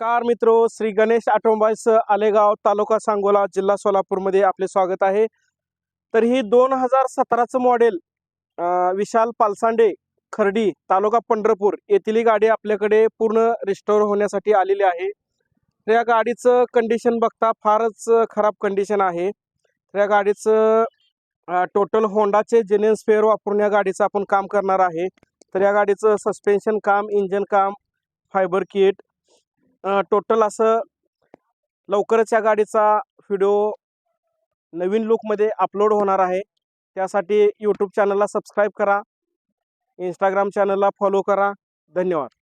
नमस्कार मित्रो श्री गणेश ऑटोमोबाईल्स आलेगाव तालुका सांगोला जिल्हा सोलापूरमध्ये आपले स्वागत आहे. तर ही दोन हजार सतराचं मॉडेल विशाल पालसांडे खर्डी तालुका पंढरपूर येथील ही गाडी आपल्याकडे पूर्ण रिस्टोर होण्यासाठी आलेली आहे. तर या गाडीचं कंडिशन बघता फारच खराब कंडिशन आहे. तर या गाडीचं टोटल होंडाचे जेन्युन स्पेअर वापरून या गाडीचं आपण काम करणार आहे. तर या गाडीचं सस्पेन्शन काम इंजन काम फायबर किट टोटल असं लवकरच या गाडीचा व्हिडिओ नवीन लुकमध्ये अपलोड होणार आहे. त्यासाठी यूट्यूब चॅनलला सबस्क्राईब करा. इंस्टाग्राम चॅनलला फॉलो करा. धन्यवाद.